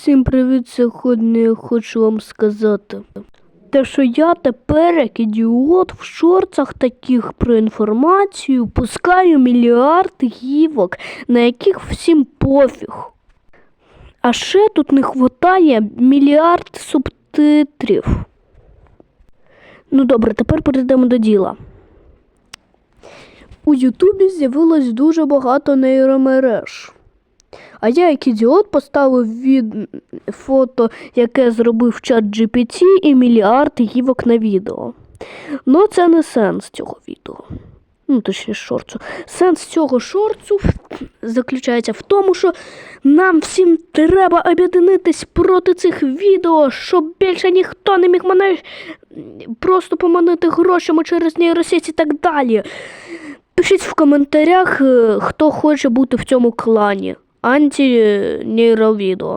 Всім привіт! Сьогодні я хочу вам сказати. Те, що я тепер, як ідіот, в шорцах таких про інформацію пускаю мільярд гівок, на яких всім пофіг. А ще тут не вистачає мільярд субтитрів. Ну добре, тепер перейдемо до діла. У Ютубі з'явилось дуже багато нейромереж. А я, як ідіот, поставив від фото, яке зробив чат GPT і мільярд гівок на відео. Ну, це не сенс цього відео. Ну, точніше, шорцу. Сенс цього шорцу заключається в тому, що нам всім треба об'єднатись проти цих відео, щоб більше ніхто не міг мене просто поманити грошами через нейросеті і так далі. Пишіть в коментарях, е, хто хоче бути в цьому клані. Анті-нейровідео.